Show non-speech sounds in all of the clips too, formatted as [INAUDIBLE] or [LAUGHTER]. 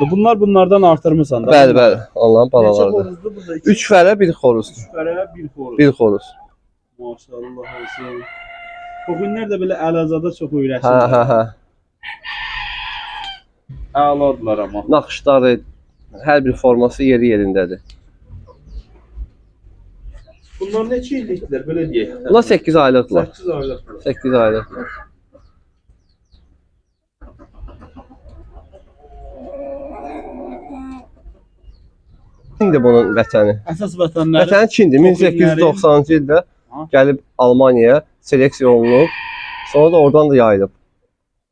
Bunlar bunlardan artırmısan da. Bəli, bəli. Onların Neçə balalarıdır. xoruzdur burada? 2 3 fərə, 1 xoruzdur. fərə, 1 xoruz. 1 xoruz. Maşallah olsun. Bu günlər də belə Əlazada çox Hə, öyrəşirlər. hə, hə. Əladılar amma. Naxışları, hər bir forması yeri yerindədir. Bunlar neçə illikdirlər belə deyək? Bunlar 8 aylıqlar. 8 aylıq. 8 aylıqlar. Çindir bunun vətəni. Əsas vətənləri Vətəni Çindir. Çox 1890-cı ildə Ha. gəlib Almaniyaya seleksiya olunub. Sonra da oradan da yayılıb.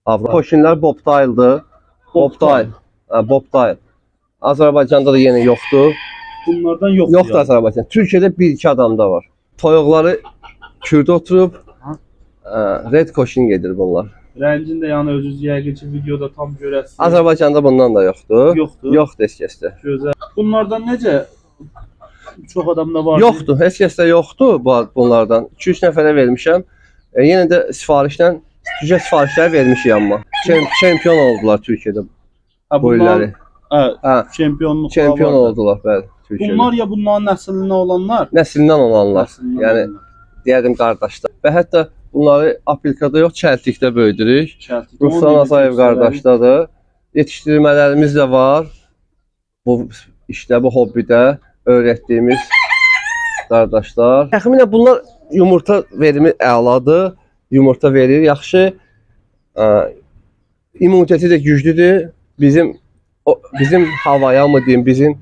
Avropa. Koşinlər Bobtail'dır. Bobtail. Hə, Bobtail. Azərbaycanda da yenə yoxdur. bunlardan yoxdur. Yoxdur yəni. Azərbaycan. Türkiyədə 1-2 adamda var. Toyuqları Kürdə oturub Ha. ə, Red Koşin gedir bunlar. Rəngin də yəni özünüz yəqin ki videoda tam görəsiniz. Azərbaycanda bundan da yoxdur. yoxdur. Yoxdur heç kəsdə. Gözəl. Bunlardan necə çox adamda var. Yoxdur, heç kəsdə yoxdur bu bunlardan. 2-3 nəfərə vermişəm. E, yenə də sifarişdən Türkiyə sifarişləri vermişik amma. Çem çempion oldular Türkiyədə Ha, bu illəri. hə, Hə, çempionluq çempion oldular bəli Türkiyədə. Bunlar ya bunların nəslindən olanlar. Nəslindən olanlar. Nəslindən Yəni olanlar. deyərdim qardaşlar. Və hətta bunları aplikada yox, çəltikdə böyüdürük. Çəltik. Ruslan dedik, qardaşdadır. Yetişdirmələrimiz də var. Bu işdə, bu hobbidə öyrətdiyimiz qardaşlar. Təxminən bunlar yumurta verimi əladır. Yumurta verir, yaxşı. Ə, immuniteti də güclüdür. Bizim o, bizim havaya mı deyim, bizim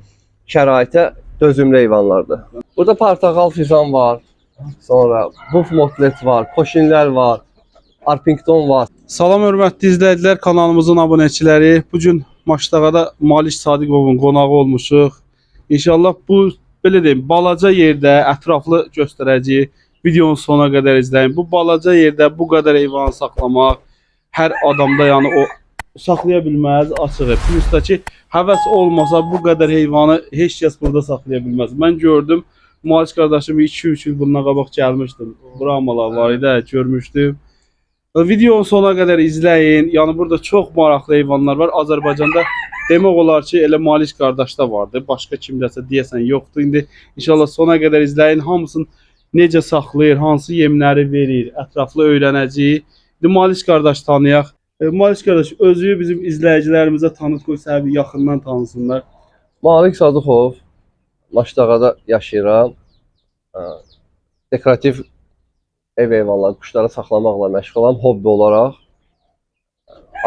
şəraitə dözümlü heyvanlardır. Burada portağal fizan var. Sonra buf motlet var, koşinlər var, arpington var. Salam hörmətli izləyicilər, kanalımızın abunəçiləri. Bu gün Maşdağada Malik Sadiqovun qonağı olmuşuq. İnşallah bu belə deyim, balaca yerdə ətraflı göstərəcəyik. Videonun sona qədər izləyin. Bu balaca yerdə bu qədər heyvan saxlamaq hər adamda yəni o saxlaya bilməz, açığı. Plus da həvəs olmasa bu qədər heyvanı heç kəs burada saxlaya bilməz. Mən gördüm, Malik qardaşım 2-3 il bundan qabaq gəlmişdim. Brahmalar var idi, görmüşdüm. Videonun sona qədər izləyin. Yəni burada çox maraqlı heyvanlar var. Azərbaycanda demək olar ki, elə Malik qardaşda vardı. Başqa kimdəsə deyəsən yoxdur. İndi inşallah sona qədər izləyin. Hamısını necə saxlayır, hansı yemləri verir, ətraflı öyrənəcəyik. İndi Malik qardaş tanıyaq. E, Malik qardaş özü bizim izləyicilərimizə tanıt qoy səbəbi yaxından tanısınlar. Malik Sadıxov Maşdağada yaşayıram. Ə, Dekorativ ev heyvanları, quşları saxlamaqla məşğulam hobbi olaraq.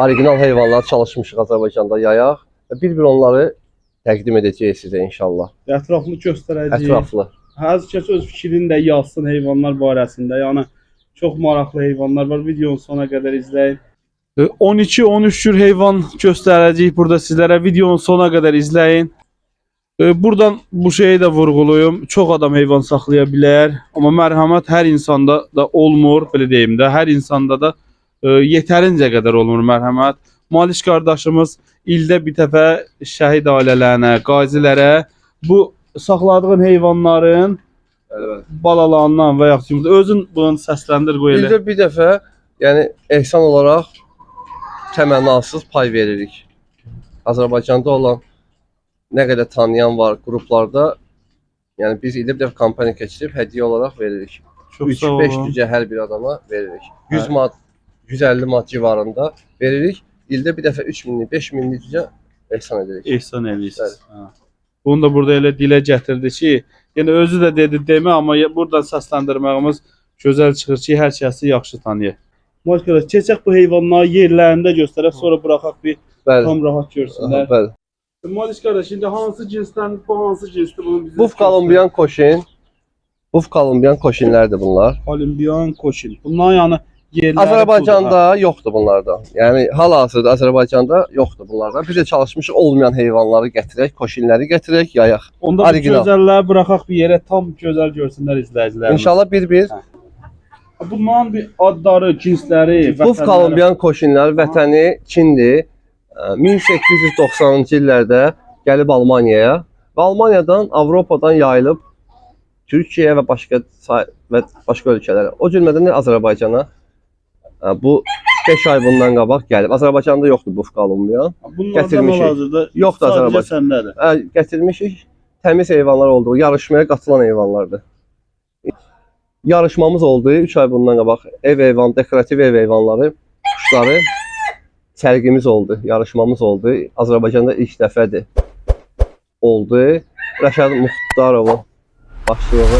Orijinal heyvanlar çalışmışıq Azərbaycanda yayaq və bir-bir onları təqdim edəcəyik sizə inşallah. Ətraflı göstərəcəyik. Ətraflı. Hər kəs öz fikrini də yazsın heyvanlar barəsində. Yəni çox maraqlı heyvanlar var. Videonun sona qədər izləyin. 12-13 cür heyvan göstərəcəyik burada sizlərə. Videonun sona qədər izləyin. E, Buradan bu şeyi də vurğulayım. Çox adam heyvan saxlaya bilər, amma mərhəmət hər insanda da olmur, belə deyim də. Hər insanda da e, yetərincə qədər olmur mərhəmət. Maliş qardaşımız ildə bir dəfə şəhid ailələrinə, qazilərə bu saxladığın heyvanların balalarından və yaxud özün bunu səsləndir qoy elə. Bir dəfə, yəni ehsan olaraq təmənnasız pay veririk. Azərbaycanda olan nə qədər tanıyan var qruplarda, yəni biz ildə bir dəfə kampaniya keçirib hədiyyə olaraq veririk. Çox sağ 3-5 olun. cücə hər bir adama veririk. Hə. 100 manat, 150 manat civarında veririk. İldə bir dəfə 3 minlik, 5 minlik cücə ehsan edirik. ehsan eləyirsiniz. Hə. Bunu da burada elə dilə gətirdi ki, yəni özü də dedi demə, amma ya- buradan səsləndirməyimiz gözəl çıxır ki, hər kəsi yaxşı tanıyır. Maşallah, keçək bu heyvanları yerlərində göstərək, sonra buraxaq bir Bəli. tam rahat Aha, görsünlər. bəli. Maliş qardaş, indi hansı cinsdən, bu hansı cinsdir bunu bizə? Buf Kolumbiyan koşin. Buf Kolumbiyan koşinlərdir bunlar. Kolumbiyan koşin. Bunlar yəni yerləri Azərbaycanda yoxdur bunlardan. Yəni hal-hazırda Azərbaycanda yoxdur bunlardan. Biz də çalışmışıq olmayan heyvanları gətirək, koşinləri gətirək, yayaq. Onda bu Original. gözəlləri buraxaq bir yerə tam gözəl görsünlər izləyicilərimiz. İnşallah bir-bir Bunların bir adları, cinsləri, Buf vətənləri- Kolumbiyan koşinlər vətəni Çindir. Ə, 1890-cı illərdə gəlib Almaniyaya və Almaniyadan, Avropadan yayılıb Türkiyəyə və başqa və başqa ölkələrə. O cümlədən də Azərbaycana bu 5 ay bundan qabaq gəlib. Azərbaycanda yoxdur bufka alınmayan. Bunlardan Gətirmişik. hal-hazırda Yoxdur sadəcə Azərbaycan. səndədir. Hə, gətirmişik. Təmiz heyvanlar olduğu, yarışmaya qatılan heyvanlardır. Yarışmamız oldu 3 ay bundan qabaq. Ev heyvan, dekorativ ev heyvanları, quşları sərgimiz oldu, yarışmamız oldu. Azərbaycanda ilk dəfədir. Oldu. Rəşad Muxtarovun başçılığı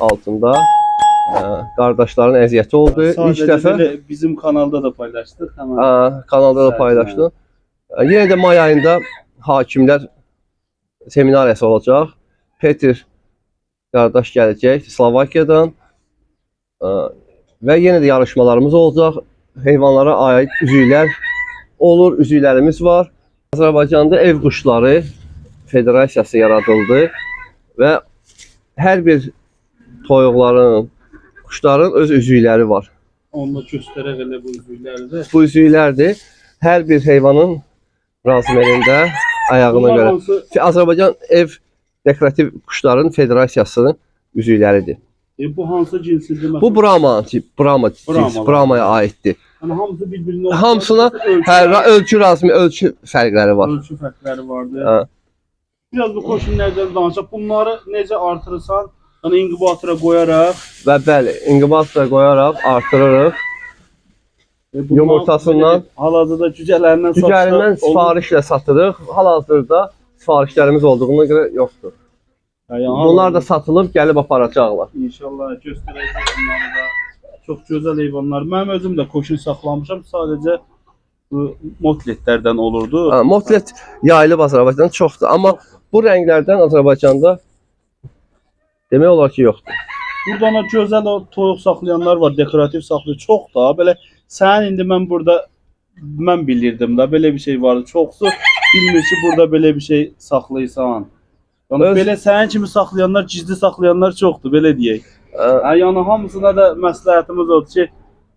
altında ə, qardaşların əziyyəti oldu. İlk Sadəcə dəfə belə bizim kanalda da paylaşdıq. Həmin Aa, kanalda da Güzel, paylaşdım. Ee, Yine de may ayında hakimlər seminariyası olacaq. Peter qardaş gələcək Slovakiyadan. Ee, Və yenə də yarışmalarımız olacaq. Heyvanlara aid üzüklər olur, üzüklərimiz var. Azərbaycanda ev quşları federasiyası yaradıldı və hər bir toyuqların, quşların öz üzükləri var. onu da göstərək elə bu üzükləri də. Bu üzüklərdir. Hər bir heyvanın razmerində ayağına Bunlar görə. hansı Azərbaycan ev dekorativ quşların federasiyasının üzükləridir. E, bu hansı cinsidir? Bu Brahma tip, Brahma cins, Brahmaya aiddir. Yəni hamısı bir-birinə Hamısına ölçü- ra- ölçü razmi ölçü fərqləri var. ölçü fərqləri vardı. Hə. Biraz bu koşunlardan danışaq. Bunları necə artırırsan? Yəni inkubatora qoyaraq Və bəli, inkubatora qoyaraq artırırıq. e, Yumurtasından- hal-hazırda cücələrindən Cücərindən sifarişlə satırıq. Hal-hazırda sifarişlərimiz olduğuna görə yoxdur. Hə, yəni Bunlar da satılıb gəlib aparacaqlar. İnşallah göstərəcək onları da. Çox gözəl heyvanlar. Mənim özüm də koşun saxlamışam. Sadəcə bu motletlərdən olurdu. Ha, Motlet yayılıb Azərbaycanda çoxdur, amma bu rənglərdən Azərbaycanda demək olar ki, yoxdur. Buradan da gözəl o toyuq saxlayanlar var, dekorativ saxlayır. Çox da belə sən indi mən burada mən bilirdim da belə bir şey vardı. Çoxsu bilmir ki, burada belə bir şey saxlayırsan. Yəni Öz- belə sənin kimi saxlayanlar, gizli saxlayanlar çoxdur, belə deyək. Hə, Hə, yəni hamısına da məsləhətimiz odur ki,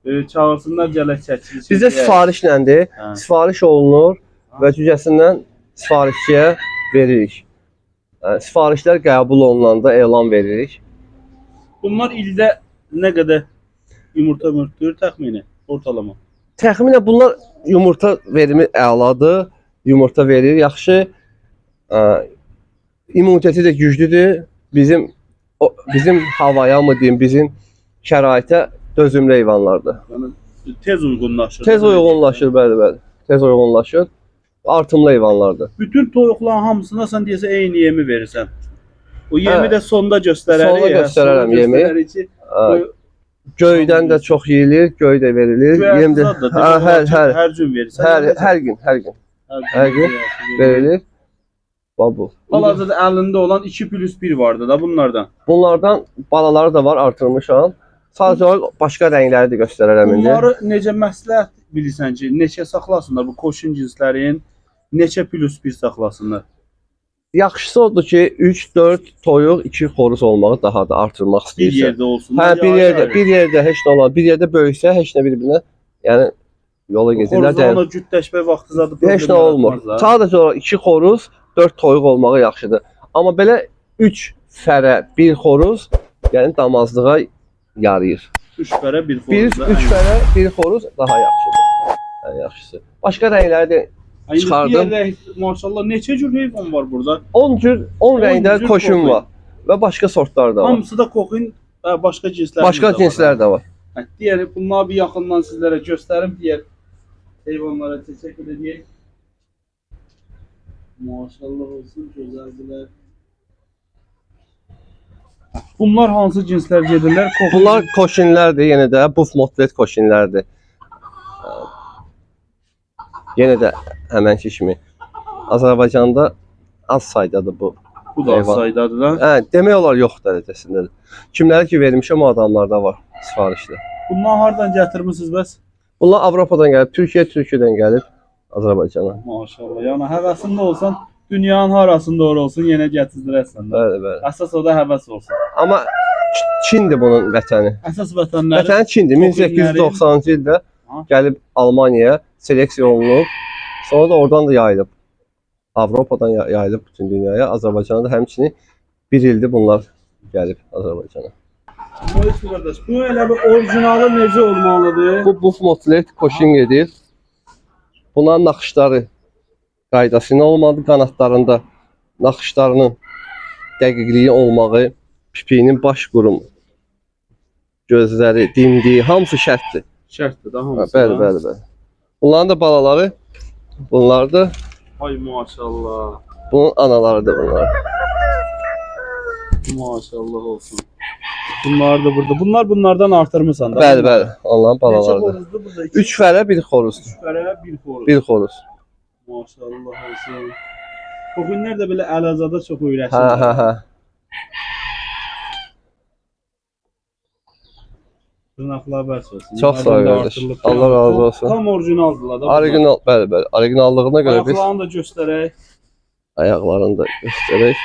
e, çağırsınlar gələk çəkiliş. Bizdə sifarişləndir. Hə. Sifariş olunur və cücəsindən sifarişçiyə veririk. Hə, Sifarişlər qəbul olunanda elan veririk. Bunlar ildə nə qədər yumurta mürtür təxmini ortalama? Təxminən bunlar yumurta verimi əladır. Yumurta verir, yaxşı. Ə, immuniteti də güclüdür. Bizim o, bizim havaya mı deyim, bizim şəraitə dözümlü heyvanlardır. Yəni tez uyğunlaşır. Tez uyğunlaşır, bəli, bəli. Tez uyğunlaşır. Artımlı heyvanlardır. Bütün toyuqların hamısına sən deyəsən eyni yemi verirsən. O yemi Hə. də sonda göstərərik. Sonda hə, göstərərəm yemi. ki, Ə, toy- Göydən də çox yeyilir, göy də verilir. Yem də hə, hər hər hər gün verirsən. hər gün, hər gün hər gün verilir. Bax bu. Hal-hazırda əlində olan 2 plus 1 vardı da bunlardan. Bunlardan balaları da var, artırmışam. Sadəcə olaraq başqa rəngləri də göstərərəm indi. Bunları necə məsləhət bilirsən ki, neçə saxlasınlar bu koşun cinslərin? Neçə plus 1 saxlasınlar? Yaxşısı odur ki, 3, 4 toyuq, 2 xoruz olmağı daha da artırmaq Bir istəyirsən. yerdə olsunlar. Hə, bir yerdə, bir yerdə heç nə olmaz. Bir yerdə böyüksə heç nə bir-birinə, yəni yola gedirlər. Xoruzlarla Də, cütləşmə vaxtı zadı heç nə olmur. Sadəcə olaraq 2 xoruz, 4 toyuq olmağı yaxşıdır. Amma belə 3 fərə, 1 xoruz, yəni damazlığa yarayır. 3 fərə bir Bir, xoruzda. 3 fərə, 1 xoruz daha yaxşıdır. Ən yaxşısı. Başqa rəngləri də çıxardım. Rəng, maşallah neçə cür heyvan var burada. 10 cür, 10 rəngdə koşun var və başqa sortlar da var. Hamısı da hə, başqa cinslər. Başqa cinslər də var. Hə, digər bunları bir yaxından sizlərə göstərim, digər heyvanlara təşəkkür edeyim. Maşallah olsun, gözəldirlər. Bunlar hansı cinslər gedirlər? Bunlar koşinlərdir, yenə də buf motlet koşinlərdir. Yenə də həmənki kimi Azərbaycanda az saydadır bu. bu da heyvan. saydadır da. Hə, demək olar yox dərəcəsindədir. Kimləri ki vermişəm o adamlarda var sifarişdə. Bunları hardan gətirmisiniz bəs? Bunlar Avropadan gəlib, Türkiyə, Türkiyədən gəlib Azərbaycana. Maşallah. Yəni həvəsində olsan, dünyanın harasında olur olsun, yenə gətirdirəsən də. Bəli, bəli. Əsas o da həvəs olsun. Amma Ç- Çindir bunun vətəni. Əsas vətənləri Vətəni Çindir. 1890-cı ildə Ha. gəlib Almaniyaya seleksiya olunub. Sonra da oradan da yayılıb. Avropadan ya- yayılıb bütün dünyaya. Azərbaycana da həmçinin bir ildir bunlar gəlib Azərbaycana. Mois qardaş, bu elə bir orijinalı necə olmalıdır? Bu buf motlet koşin gedir. Bunların naxışları qaydası nə olmalı? Qanadlarında naxışlarının dəqiqliyi olmağı, pipiyinin baş qurumu, gözləri, dimdiyi hamısı şərtdir. Şərtdir də Ha, hamısı. bəli, bəli, bəli. Bunların da balaları, bunlar da Ay maşallah. bunun analarıdır bunlar. Maşallah olsun. Bunlar da burada. Bunlar bunlardan artırmısan da. Bəli, bəli, onların Neçə balalarıdır. xoruzdur burada? İki 3 fərə, bir xoruzdur. fərə, bir xoruz. Bir xoruz. Maşallah olsun. Bu günlər də belə Əlazada çox öyrəşir. Hə, hə, hə. Dırnaqlar bərs olsun. Çox sağ ol qardaş. Allah razı olsun. Tam orijinaldılar da. bunlar. Original, bəli, bəli. Originallığına görə biz Ayaqlarını da göstərək. ayaqlarını da göstərək.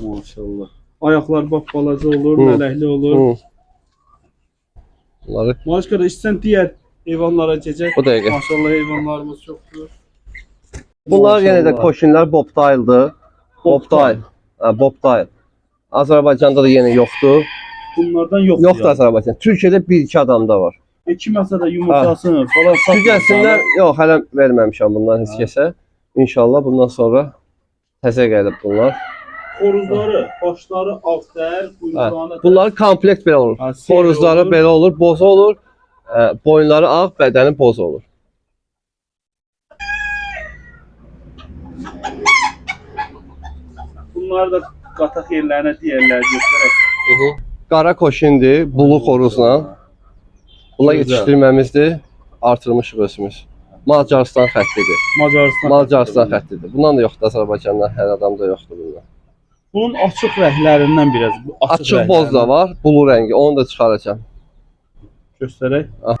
Maşallah. Ayaqlar bax balaca olur, Hı. lələkli olur. Hı. Bunları Başqa da istsən digər heyvanlara keçək. bu dəqiqə. Maşallah heyvanlarımız çoxdur. Bunlar yenə də Maşallah. koşinlər Bobtail'dır. Bobtail. Bobtail. Azərbaycanda da yenə yoxdur. Bunlardan yoxdur. Yoxdur Azərbaycan. Türkiyədə 1-2 adamda var. E, kiməsə də yumurtasını falan Güzəlsinlər, yox, hələ verməmişəm bundan heç kəsə. İnşallah bundan sonra təzə gəlib bunlar. Xoruzları, başları ağtər, quyruqlarına Bunlar komplekt belə olur. Ha, Xoruzları olur. belə olur, boz olur. Ə, boyunları ağ, bədəni boz olur. Bunlar da qataq yerlərinə deyirlər göstərək. Qara koşindir, bulu xoruzla. Bunlar yetişdirməmizdir. Artırmışıq özümüz. Macarıstan xəttidir. Macarıstan. Macarıstan xəttidir. Bundan da yoxdur Azərbaycanda, hər adamda yoxdur bundan. Bunun açıq rənglərindən biraz. Bu Açıq boz da var, bulu rəngi. Onu da çıxaracağam. Göstərək. Ah.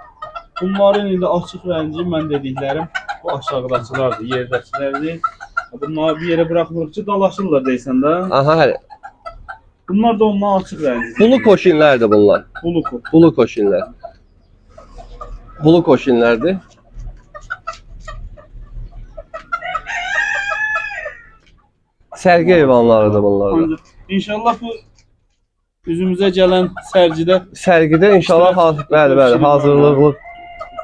Bunların indi açıq rəngi mən dediklərim bu aşağıdakılardır, yerdəkilərdir. Bunları bir yerə buraxmırıq ki, dalaşırlar deyəsən də. Aha, hələ. Bunlar da ondan açıq rəngli. Bulu koşinlərdir bunlar. Buluku. Bulu koşinlər. Bulu koşinlərdir. Sərgi heyvanlarıdır bunlar da. Ancaq inşallah bu üzümüzə gələn sərgidə Sərgidə inşallah ha bəli, bəli, hazırlıqlı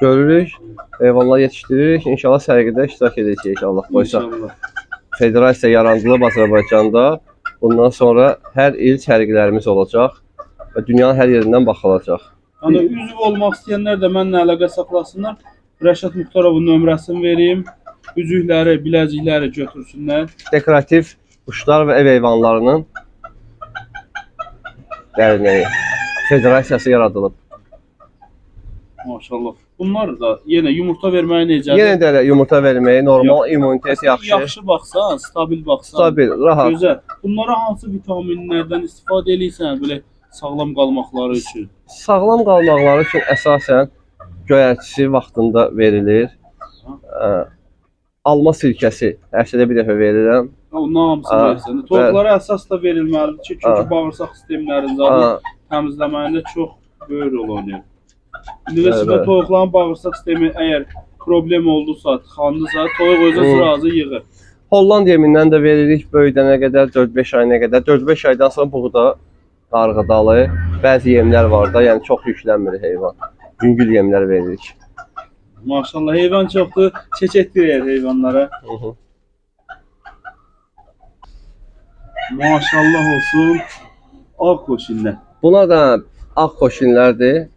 görürük. Heyvanlar yetişdiririk. İnşallah sərgidə iştirak edəcəyik Allah qoysa. inşallah. Federasiya yarandılıb Azərbaycanda. Bundan sonra hər il sərgilərimiz olacaq və dünyanın hər yerindən baxılacaq. Yəni üzv olmaq istəyənlər də mənimlə əlaqə saxlasınlar. Rəşad Muxtarovun nömrəsini vereyim. Üzükləri, biləcikləri götürsünlər. Dekorativ quşlar və ev heyvanlarının dərneyi federasiyası yaradılıb. Maşallah. Bunlar da yenə yumurta verməyə necədir? Yenə də yumurta verməyi, normal immunitet yaxşı, Yaxşı baxsan, stabil baxsan. stabil, rahat. Gözəl. Bunlara hansı vitaminlərdən istifadə edirsən belə sağlam qalmaqları üçün? Sağlam qalmaqları üçün əsasən göyərtisi vaxtında verilir. Ə, alma sirkəsi həftədə bir dəfə verirəm. Ondan hamısını Ha, versən. Toyuqlara əsas da verilməlidir ki, çünki bağırsaq sistemlərində Ha, təmizləməyində çox böyük rol oynayır. Bəli. toyuqların bağırsaq sistemi əgər problem oldusa, tıxandısa, toyuq özü sırazı yığır. Holland yemindən də veririk böyüdənə qədər 4-5 ayına qədər. 4-5 aydan sonra buğda, qarğıdalı, bəzi yemlər var da, yəni çox yüklənmir heyvan. Yüngül yemlər veririk. Maşallah heyvan çoxdur, çəkətdirir heyvanlara. Hı -hı. Maşallah olsun. Ağ koşinlər. Buna da ağ koşinlərdir.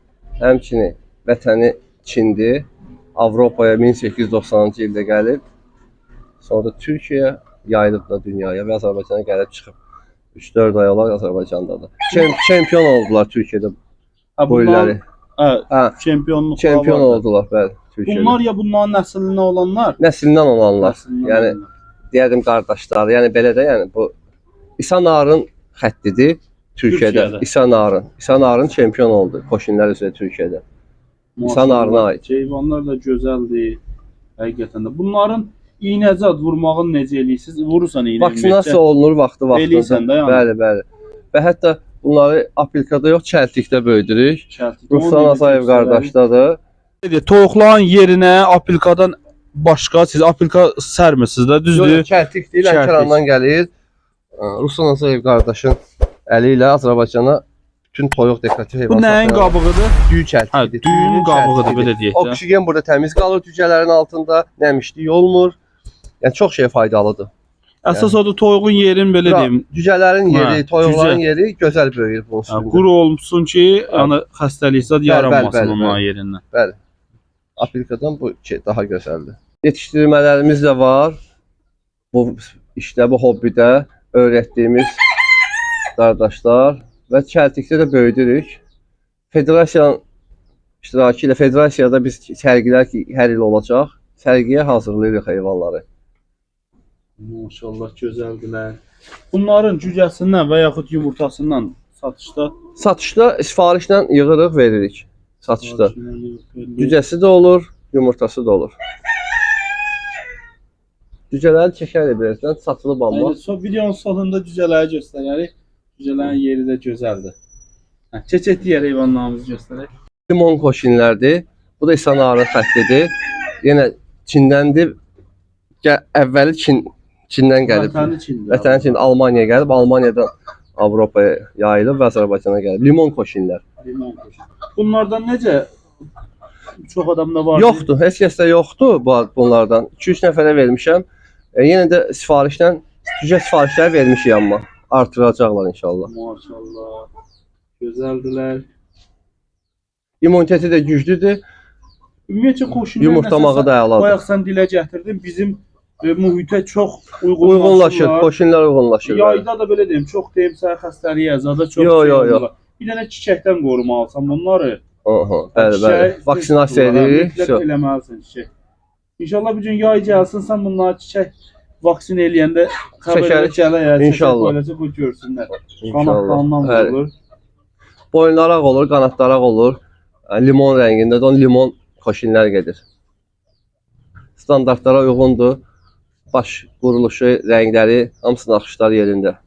Həmçinin vətəni Çindir. Avropaya 1890-cı ildə gəlib. Sonra da Türkiyəyə yayılıb da dünyaya və Azərbaycana gəlib çıxıb. 3-4 ay olar Azərbaycandadır. Çem çempion oldular Türkiyədə Ha, bu illəri. Hə, çempionluq. çempion oldular bəli Türkiyədə. Bunlar ya bunların nəslindən olanlar? Nəslindən olanlar. Nəslindən Yəni olanlar. deyərdim qardaşlar. Yəni belə də yəni bu İsa Narın xəttidir Türkiyədə. Türkiyədə. İsa Narın. İsa Narın çempion oldu koşinlər üzrə Türkiyədə. Ağrına aid. Heyvanlar da gözəldir. Həqiqətən də. Bunların iynəcad vurmağını necə eləyirsiniz? Vurursan iynə. Vaksinasiya olunur vaxtı Eləyirsən də vaxtında. yəni. Bəli, bəli. Və hətta bunları aplikada yox, çəltikdə böyüdürük. Şərtli. Ruslan Asayev qardaşdadır. Toyuqların yerinə apilkadan başqa siz apilka sərmisiniz də, Yox, düzdür? çəltik deyil, Çəltik. Lənkərandan gəlir. Ə, Ruslan Asayev qardaşın əli ilə Azərbaycana bütün toyuq dekorativ Bu heyvan nəyin saxlayan- qabığıdır? Düyü Hə, çəltidir. düyünün qabığıdır belə deyək də. Oksigen burada təmiz qalır cücələrin altında, nəmişlik olmur. Yəni çox şey faydalıdır. Əsas odur toyuğun yerin belə Bura deyim. Cücələrin Hə, yeri, toyuqların cücə. yeri gözəl böyüyür hə, üstündə. Quru olmuşsun ki, yəni xəstəlik zad yaranmasın bəli. yerindən. Bəli. Afrikadan bu şey daha gözəldir. Yetişdirmələrimiz də var. Bu işdə, bu hobbidə öyrətdiyimiz qardaşlar və çəltikdə də böyüdürük. Federasiyanın iştirakı ilə federasiyada biz sərgilər ki, hər il olacaq. Sərgiyə hazırlayırıq heyvanları. Maşallah gözəldilər. Bunların cücəsindən və yaxud yumurtasından satışda Satışda sifarişlə yığırıq, veririk. Satışda. Cücəsi də olur, yumurtası da olur. Cücələri çəkərik birazdan, satılıb amma. Yəni, so videonun sonunda cücələri göstərərik. Cücələrin yeri də gözəldir. Hə, keçək digər heyvanlarımızı göstərək. Limon koşinlərdir. Bu da İsanarın xəttidir. Yenə Çindəndir. Gə əvvəli Çin Çindən gəlib. Vətəni Çindir. Vətəni Çin Almaniyaya gəlib, Almaniyadan Avropaya yayılıb və Azərbaycana gəlib. Limon koşinlər. Limon qoşun. Bunlardan necə çox adamda var? Yoxdur, heç kəsdə yoxdur bu bunlardan. 2-3 nəfərə vermişəm. E, yenə də sifarişlə cücə sifarişləri vermişik amma artıracaqlar inşallah. Maşallah. Gözəldilər. İmmuniteti də güclüdür. Ümumiyyətlə qoşunlar yumurtlamağı da əladır. Bayaq sən dilə gətirdin, bizim e, mühitə çox uyğunlaşır. Uyğunlaşır, qoşunlar uyğunlaşır. Yayda da belə deyim, çox deyim sən xəstəliyə, əzada çox. Yo, yo, yo. Bir dənə çiçəkdən qorumalısan bunları. Oho, bəli, bəli. Vaksinasiya hə, edirik. Eləməlisən çiçək. İnşallah bu gün yay gəlsin, sən bunları çiçək vaksin eləyəndə xəbər Çəkərik. gələ, İnşallah. Böyləcə bu görsünlər. İnşallah. Qanatlarından Bəli. vurulur. Boyunlaraq olur, qanadlaraq olur. Yəni, Limon rəngində də on limon koşinlər gedir. Standartlara uyğundur. Baş quruluşu, rəngləri, hamısı naxışlar yerində.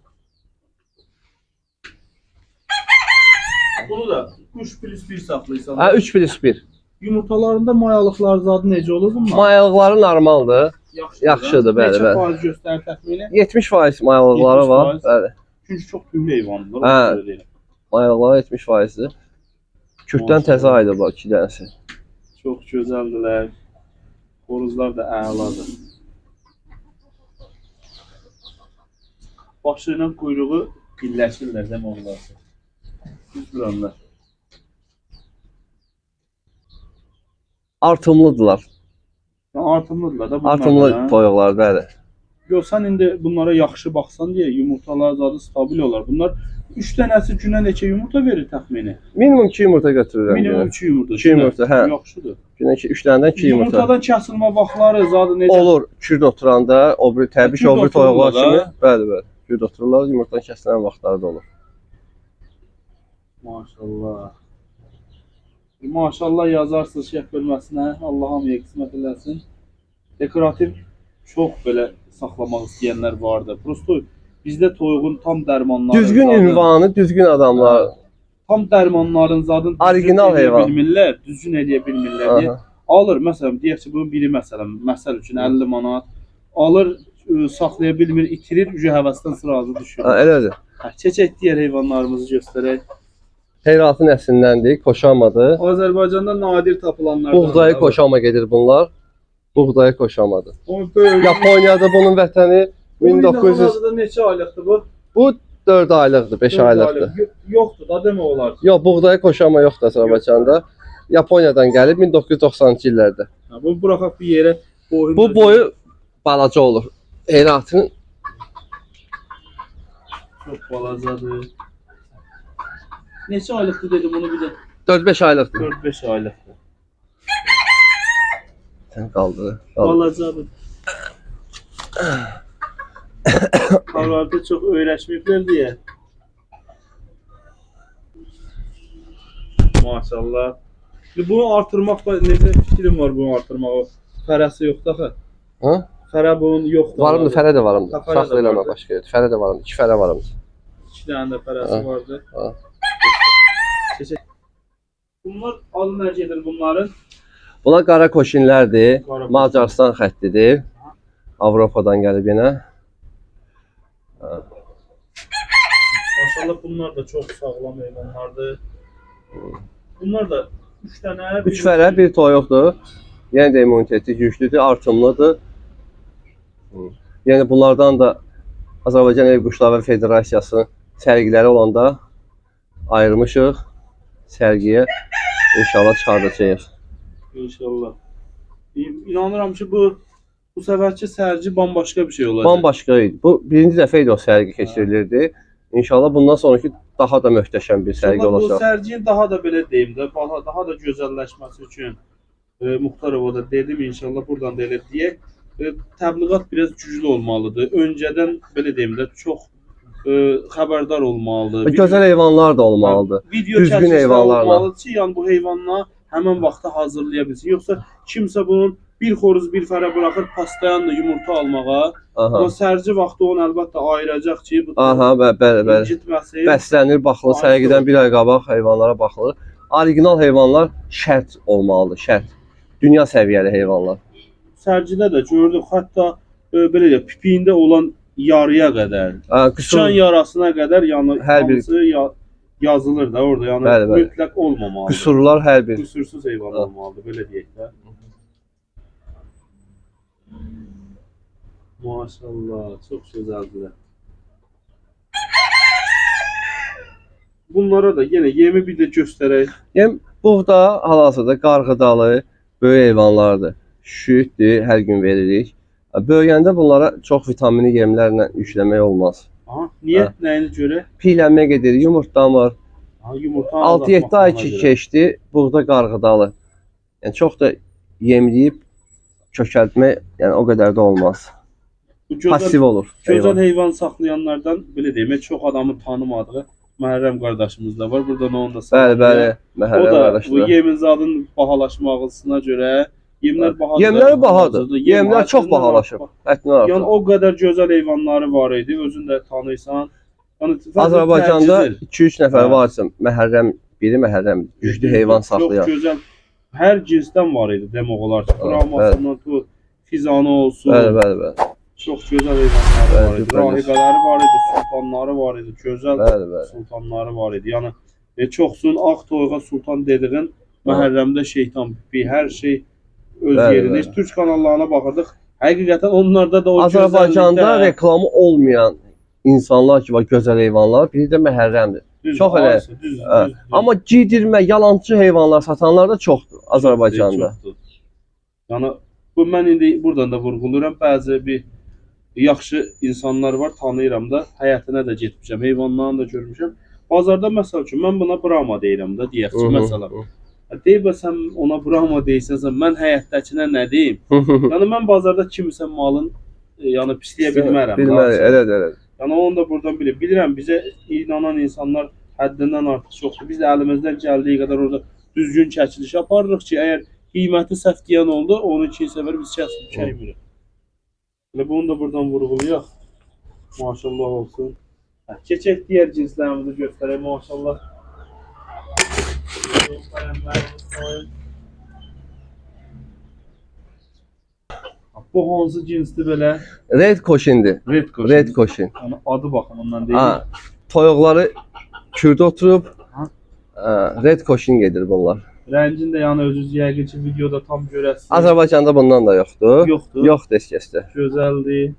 Bunu da 3 plus 1 saxlayırsan. Hə 3 plus 1. Yumurtalarında mayalıqlar zadı necə olur bunlar? Mayalıqları normaldır. Yaxşıdır, yaxşıdır, bəli, Neçə bəli. faiz göstərir təxmini? 70% mayalıqları 70%. var. Bəli. Çünki çox tüylü heyvanlar. Hə. onu söyləyirəm. Mayalıqları 70%-dir. Kürddən təzə Maşallah. aydı bu iki dənəsi. Çox gözəldilər. Xoruzlar da əladır. Başı ilə quyruğu birləşirlər demək olar. Düz vuranlar. Artımlıdırlar. Yəni artımlıdırlar da bunlar. Artımlı hə? toyuqlar, bəli. Yox, sən indi bunlara yaxşı baxsan deyə yumurtalar zadı stabil olar. Bunlar 3 dənəsi günə neçə yumurta verir təxmini? Minimum 2 yumurta götürürəm. Minimum Minimum 2 yumurta. İki günə. yumurta, hə. Yaxşıdır. Günə 3 dənədən 2 yumurta. Yumurtadan kəsilmə vaxtları zadı necə? Olur. Kürd oturanda, o bir təbii ki, o bir toyuqlar kimi. Bəli, bəli. Kürd otururlar, yumurtadan kəsilən vaxtları da olur. Maşallah. Maşallah yazarsınız şəf bölməsinə. Allah hamıya qismət eləsin. Dekorativ çox belə saxlamaq istəyənlər vardı. Prosto bizdə toyuğun tam dərmanları Düzgün zadı- ünvanı, düzgün adamlar. tam dərmanların zadını Orijinal heyvan. bilmirlər, düzgün eləyə bilmirlər. deyə. Alır məsələn, deyək ki, bunun biri məsələn, məsəl üçün 50 manat alır, ə, saxlaya bilmir, itirir, ücə həvəsdən sırazı düşür. Ha, elədir. Hə, keçək digər heyvanlarımızı göstərək. Heyratın əslindən koşamadır. Azərbaycanda nadir tapılanlardan. Buğdayı koşama gedir bunlar. Buğdayı koşamadır. O böyle. Yaponiyada bunun vətəni 1900 1900 neçə aylıqdır bu? bu 4 aylıqdır, 5 Dörd aylıqdır. aylıq. Yo- Yoxdur da demək olar. Yox, buğdayı koşama yoxdur Azərbaycanda. Yaponiyadan gəlib 1990-cı illərdə. Ha, bu buraxaq bir yerə boyun. Bu boyu balaca olur. Heyratın çox balacadır. Neçə aylıqdır dedim onu bir də 4-5 aylıqdır. 4-5 aylıqdır. Sən qaldır. Balacadır. Arvadı çox öyrəşməyiblər deyə. Maşallah. İndi Bunu artırmaq necə fikrim var bunu artırmağa? Fərəsi yoxdur axı. Ha? Fərə bunun yoxdur. Varımdır, fərə də də Saxla eləmə başqa yerdə. Fərə də varımdır. 2 fərə varımdır. İki dənə də fərəsi vardı. Ha. Bunlar adı nə gedir bunların? Bunlar qara koşinlərdir. Qara Macarıstan xəttidir. Avropadan gəlib yenə. Maşallah bunlar da çok sağlam heyvanlardır. Bunlar da 3 tane. 3 fərə, bir toyuqdur. Yəni də immuniteti güclüdür, artımlıdır. Yəni bunlardan da Azərbaycan Ev Quşları Federasiyasının sərgiləri olanda ayırmışıq. Sərgiyə inşallah çıxardacağıq. İnşallah. İn- İnanıram ki bu bu səfərki sərgi bambaşqa bir şey olacaq. Bambaşqa idi. Bu birinci dəfə idi o sərgi keçirilirdi. İnşallah bundan sonraki daha da möhtəşəm bir sərgi İnşallah bu olacaq. sərginin daha da belə deyim də, daha, daha da gözəlləşməsi üçün e, Muxtarova da dedim inşallah buradan da elə deyək. E, təbliğat biraz güclü olmalıdır. Öncədən belə deyim də çox e, xəbərdar olmalıdır. Gözəl heyvanlar da olmalıdır. video düzgün heyvanlarla. olmalıdır ki, yəni bu heyvanla həmin vaxtda hazırlaya bilsin. Yoxsa kimsə bunun bir xoruz bir fərə buraxır pastayanla yumurta almağa. Aha. Amma sərci vaxtı onu əlbəttə ayıracaq ki, bu Aha, bə- bəli, bəli. incitməsin. Bəslənir, baxılır, sərgidən bir ay qabaq heyvanlara baxılır. Orijinal heyvanlar şərt olmalıdır, şərt. Dünya səviyyəli heyvanlar. Sərgidə də gördük, hətta e, belə deyək, pipiyində olan yarıya Hə, sıçan qüsur, yarasına qədər yəni Hər bir- ya, yazılır da orada, yəni Bəli, bəli. mütləq olmamalıdır. qüsurlar hər bir. Qüsursuz heyvan Ha. olmalıdır, belə deyək də. Maşallah, çox gözəldir. Bunlara da yenə yemi bir də göstərək. Yəni buğda hal-hazırda qarğıdalı böyük heyvanlardır. Şüyüddür, hər gün veririk. Böyüyəndə bunlara çox vitaminli yemlərlə yükləmək olmaz. Aha, niyə? Ha. Nəyini görə? Piylənmə gedir, yumurtlamır. Ha, yumurta 6-7 ay ki keçdi, buğda qarğıdalı. Yəni çox da yemləyib kökəltmək, yəni o qədər də olmaz. Gözəl, Passiv olur. gözəl heyvan. heyvan saxlayanlardan belə demək çox adamın tanımadığı Məhərrəm qardaşımız da var. Buradan onu da Bəli, salamlayaq. bəli. O Məhəllə da bu qardaşlar. yemin zadın bahalaşmasına görə yemlər bahadır. Yemlər bahadır. Yem Yemlər çox həddindən bahalaşıb. artıq. Həddindən Yəni artıq. o qədər gözəl heyvanları var idi. Özün də tanıysan. Yəni Azərbaycanda tərcihdir. 2-3 nəfər Hə. varsa Məhərrəm biri Məhərrəm güclü heyvan saxlayan. Çox gözəl. Hər cinsdən var idi demək olar ki. Tut, fizanı olsun. Bəli, bəli, bəli. Çox gözəl heyvanları var Bəli, idi. bəli. Rahibələri var idi, sultanları var idi. Gözəl Bəli, bəli. sultanları var idi. Yəni e, çoxsun ağ toyuğa sultan dediğin Məhərrəmdə şeytan bir hər şey öz Bəli, yerində. bəli. Türk kanallarına baxırdıq. Həqiqətən onlarda da o Azərbaycanda reklamı olmayan insanlar ki var gözəl heyvanlar, biri də Məhərrəmdir. Düz, çox elə- düz, Hə. düz, düz. Amma giydirmə, yalançı heyvanlar satanlar da çoxdur Azərbaycanda. Çoxdur. Yəni bu mən indi buradan da vurğuluram. Bəzi bir yaxşı insanlar var, tanıyıram da, həyətinə də getmişəm, heyvanlarını da görmüşəm. Bazarda məsəl üçün mən buna Brahma deyirəm də, deyək ki, məsələn. Deyib sən ona Brahma deyirsənsə, mən həyətdəkinə nə deyim? [LAUGHS] Yəni mən bazarda kimisə malın e, yəni pisləyə bilmərəm. Bilmər, da. elədir, elədir. Yəni onu da buradan bilir. Bilirəm bizə inanan insanlar həddindən artıq çoxdur. Biz də əlimizdən gəldiyi qədər orada düzgün çəkiliş aparırıq ki, əgər qiyməti səhv deyən oldu, onu iki səfər biz kəsib çəkmirik. Və bunu da buradan vurğulayaq. Maşallah olsun. Hə, Keçək digər cinslərimizi göstərək maşallah. Bu hansı cinsdir belə? Red koşindir. Red koşun. Red koşin. Yəni adı baxımından deyil. Ha, toyuqları kürdə oturub Ha. ha, red koşin gedir bunlar. Rəngin də yəni özünüz yəqin ki videoda tam görəsiniz. Azərbaycanda bundan da yoxdur. yoxdur. Yoxdur heç kəsdə. Gözəldir.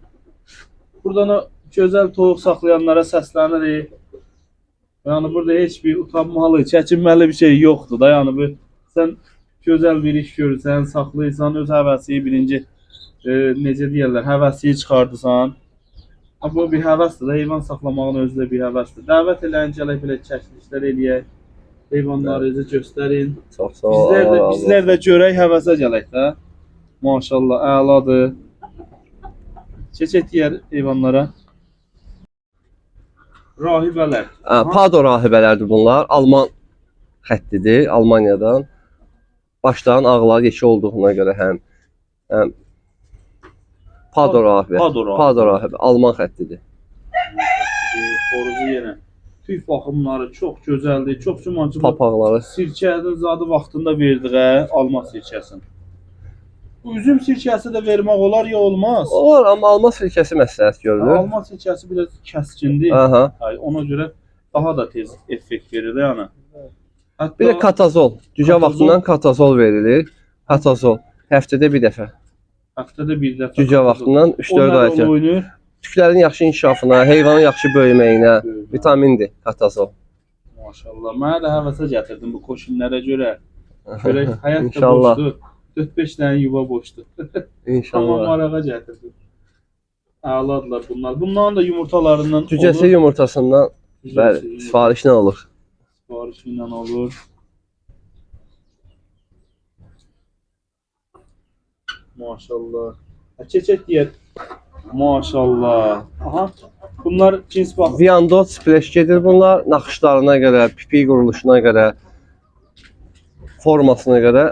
Buradan o gözəl toyuq saxlayanlara səslənirik. Yəni burada heç bir utanmalı, çəkinməli bir şey yoxdur da. Yəni bu sən gözəl bir iş görürsən, saxlayırsan, öz həvəsi birinci e, necə deyirlər, həvəsi çıxardısan. Ha, Bu bir həvəsdir da, heyvan saxlamağın özü də bir həvəsdir. Dəvət eləyin, gələk belə çəkilişlər eləyək. Heyvanlarınızı göstərin. Çox sağ ol. Bizlər də bizlər də görək, həvəsə gələk də. Maşallah, əladır. Keçək digər heyvanlara. Rahibələr. Ha, Pado rahibələrdir bunlar. Alman xəttidir, Almaniyadan. Başların ağları yeşil olduğuna görə həm, həm Pado rahibə. Pado rahibə. Pado rahibə, Alman xəttidir. Xoruzu yenə. Tüy baxımları çox gözəldir. Çox bu Papaqları. sirkənin zadı vaxtında verdik, hə? Alma sirkəsini. Bu üzüm sirkəsi də vermək olar ya olmaz? Olur, amma alma sirkəsi məsləhət görülür. Alma sirkəsi biraz kəskindir. Aha. Ay, ona görə daha da tez effekt verir yəni. Hətta Bir də katazol. Cücə Katazol. vaxtından katazol verilir. Katazol həftədə bir dəfə. həftədə bir dəfə Cücə vaxtından 3-4 ay oynayır. Tüklərin yaxşı inkişafına, heyvanın yaxşı böyüməyinə vitamindir katazol. Maşallah. Mənə də həvəsə gətirdin bu koşinlərə görə. Belə həyat da boşdur. 4-5 dənə yuva. [LAUGHS] Tamam İnşallah. marağa gətirdin. Əladılar bunlar. Bunların da yumurtalarından Cücəsi yumurtasından bəli, sifarişlə olur. Sipariş ilə olur. Maşallah. Çeçek deyər. Maşallah. Aha. Bunlar cins bax. Viandot splash gedir bunlar. Naxışlarına görə, pipi quruluşuna görə, formasına görə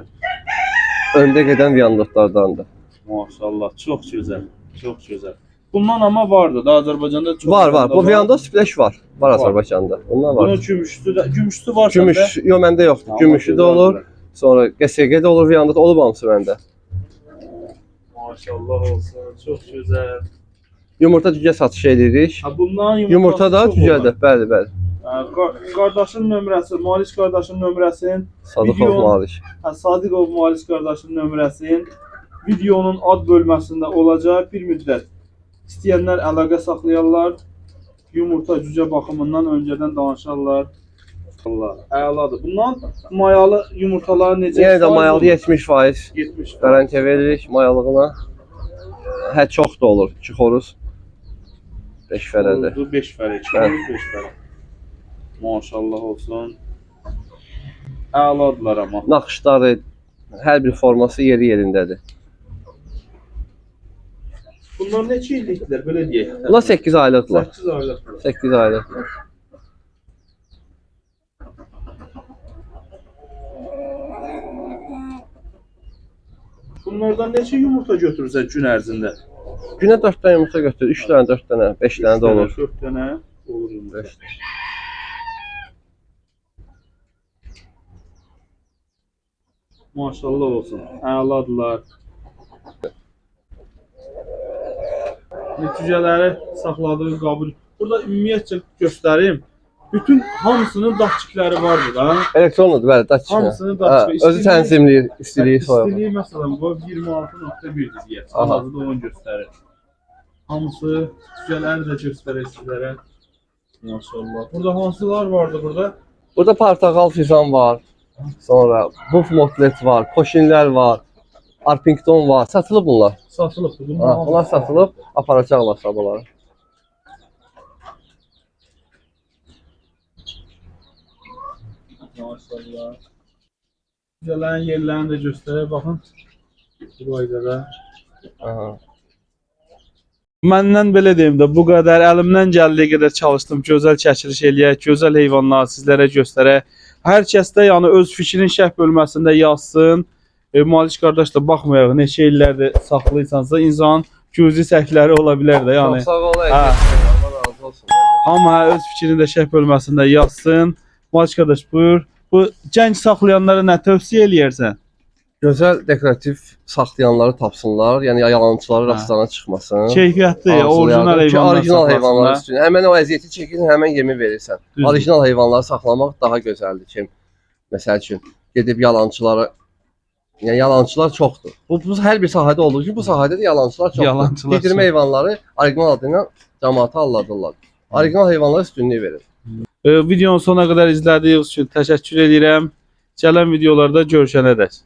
önde gelen yandaşlardandır. Maşallah çok güzel. Çok güzel. Bundan ama vardı. Da Azerbaycan'da çok var var. Bu Viyanda Splash var. Var, var. Azerbaycan'da. Onlar var. Bunun gümüşlü de, gümüşlü var Gümüş, sende. Yo məndə. Tamam, gümüşlü de olur. Var. Sonra GSG de olur. Viyanda da olub hamısı məndə. Maşallah olsun. Çok güzel. Yumurta cücə satış edirik. Ha, bundan yumurta, yumurta da cücədir. Bəli, bəli. Qardaşın nömrəsi, Maliş qardaşın nömrəsini Sadıqov Maliş. Hə, Sadiqov Muhalis qardaşın nömrəsinin videonun ad bölməsində olacaq bir müddət. İstəyənlər əlaqə saxlayarlar. Yumurta cücə baxımından öncədən danışarlar. Allah, əladır. Bundan mayalı yumurtalar necə? Yenə də mayalı olur? 70%. 70. Qarantiya veririk mayalığına. Hə çox da olur. 2 xoruz 5 fərədir. Oldu 5 fərə, 2 Bəli. 5 fərə. Maşallah olsun. Əladılar amma. Naxışları hər bir forması yeri yerindədir. Bunlar neçə illikdirlər, belə deyək. Bunlar 8 aylıqlar. 8 aylıqdır. 8 aylıqlar. Bunlardan neçə yumurta götürürsən gün ərzində? Günə 4 dənə yumurta götür. 3 dənə, 4 dənə, 5 dənə də olur. 4 dənə olur yumurta. Maşallah olsun. Əladılar. Nəticələri saxladığı qabul. Burada ümumiyyətcə göstərim. Bütün hamısının daşçıkları var burada. Elektronludur, bəli, daçka. Hamısını Hə, daşçıq. özü tənzimləyir, istiliyi soyuğu. İstiliyi məsələn bu 26.1 deyək. Aha. Hal-hazırda onu göstərir. Hamısı cücələri də göstərir sizlərə. Maşallah. Burada hansılar vardı burada? Burada portaqal fizan var. Sonra buf motlet var, koşinlər var. Arpington var. Satılıb bunlar. Bunlar Ha, bunlar satılıb, aparacaqlar sabahları. Maşallah. Cücələrin yerlərini də göstərək baxın. Bu qaydada. Aha. Məndən belə deyim də, bu qədər əlimdən gəldiyi qədər çalışdım, gözəl çəkiliş eləyək, gözəl heyvanları sizlərə göstərək. Hər kəs də yəni öz fikrini şərh bölməsində yazsın. E, Maliş qardaş da baxmayaq, neçə illərdir saxlayırsansa, insan gözü səhvləri ola bilər də, yəni. Sağ ol, Ha. əziz. Allah razı olsun. Amma öz fikrini də şərh bölməsində yazsın. Maliş qardaş, buyur. Bu gənc saxlayanlara nə tövsiyə eləyərsən? Gözəl dekorativ saxlayanları tapsınlar. Yəni yalançıları Ha. rastlarına çıxmasın. Keyfiyyətli, orijinal heyvanlar orijinal heyvanlar saxlasınlar. üstün. Həmin o əziyyəti çəkir, həmin yemi verirsən. Düzdür. Orijinal heyvanları saxlamaq daha gözəldir ki, məsəl üçün gedib yalançılara Yəni yalançılar çoxdur. Bu, bu hər bir sahədə olduğu kimi bu sahədə də yalançılar çoxdur. Yalançılar Yetirmə çox. heyvanları orijinal adı ilə cəmaata aldadırlar. Orijinal heyvanlara üstünlük verir. E, videonun sonuna qədər izlədiyiniz üçün təşəkkür edirəm. Gələn videolarda görüşənədək.